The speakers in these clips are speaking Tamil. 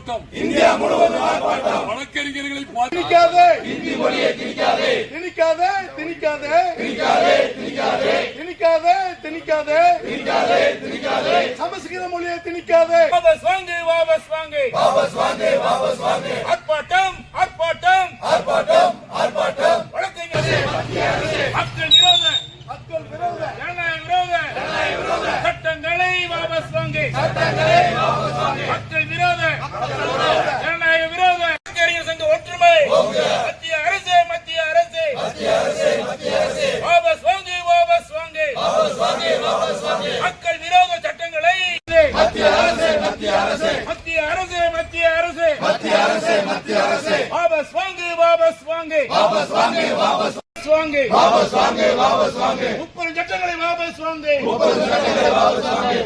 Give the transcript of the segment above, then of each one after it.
ஆர்ப்பாட்டம். இந்தியா முழுவதும் ஆர்ப்பாட்டம். வழக்கறிஞர்களை திணிக்காதே. இந்தி மொழியை திணிக்காதே. திணிக்காதே திணிக்காதே. திணிக்காதே திணிக்காதே. திணிக்காதே திணிக்காதே. திணிக்காதே திணிக்காதே. சமஸ்கிருத மொழியை திணிக்காதே. வாபஸ் வாங்க வாபஸ் வாங்க. வாபஸ் வாங்க வாபஸ் வாங்க. ஆர்ப்பாட்டம் ஆர்ப்பாட்டம். ஆர்ப்பாட்டம் ஆர்ப்பாட்டம். வழக்கறிஞர்கள் மக்கள் விரோத. மக்கள் விரோத. ஜனநாயக சட்டங்களை வாபஸ் வாங்க. சட்டங்களை வாபஸ் வாங்கு வாபஸ் வாங்கு மக்கள் விரோத சட்டங்களை மத்திய அரசு மத்திய அரசு. மத்திய அரசு மத்திய அரசு மத்திய அரசு மத்திய அரசு வாபஸ் வாங்கு வாபஸ் வாங்கு வாபஸ் வாங்கு வாபஸ் வாங்கு வாபஸ் வாங்கு வாபஸ் வாங்கு முப்பது சட்டங்களை வாபஸ் வாங்கு முப்பது சட்டங்களை வாபஸ் வாங்கு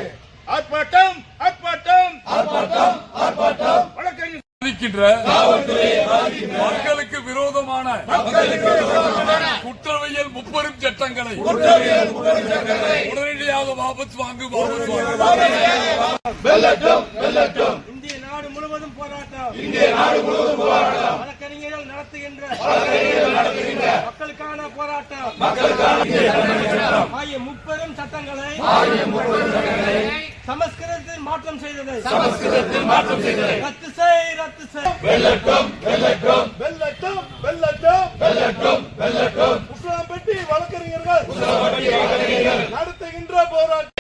ஆர்ப்பாட்டம் ஆர்ப்பாட்டம் ஆர்ப்பாட்டம் ஆர்ப்பாட்டம். வழக்கறிஞர் பாதிக்கின்ற மக்களுக்கு விரோதமான முப்பெரும் சட்டங்களை. உடனடியாக வாபஸ் வாங்கு வாபஸ் வாங்கு. இந்திய நாடு முழுவதும் போராட்டம். இந்திய நாடு முழுவதும் போராட்டம் வழக்கறிஞர்கள் நடத்துகின்ற மக்களுக்கான போராட்டம். மக்களுக்கான ஆகிய முப்பெரும் சட்டங்களை சமஸ்கிருதத்தில் மாற்றம் செய்ததை சமஸ்கிருதத்தில் மாற்றம் செய்ததை. ரத்து செய் ரத்து செய். நடத்துகின்ற போராட்டம்.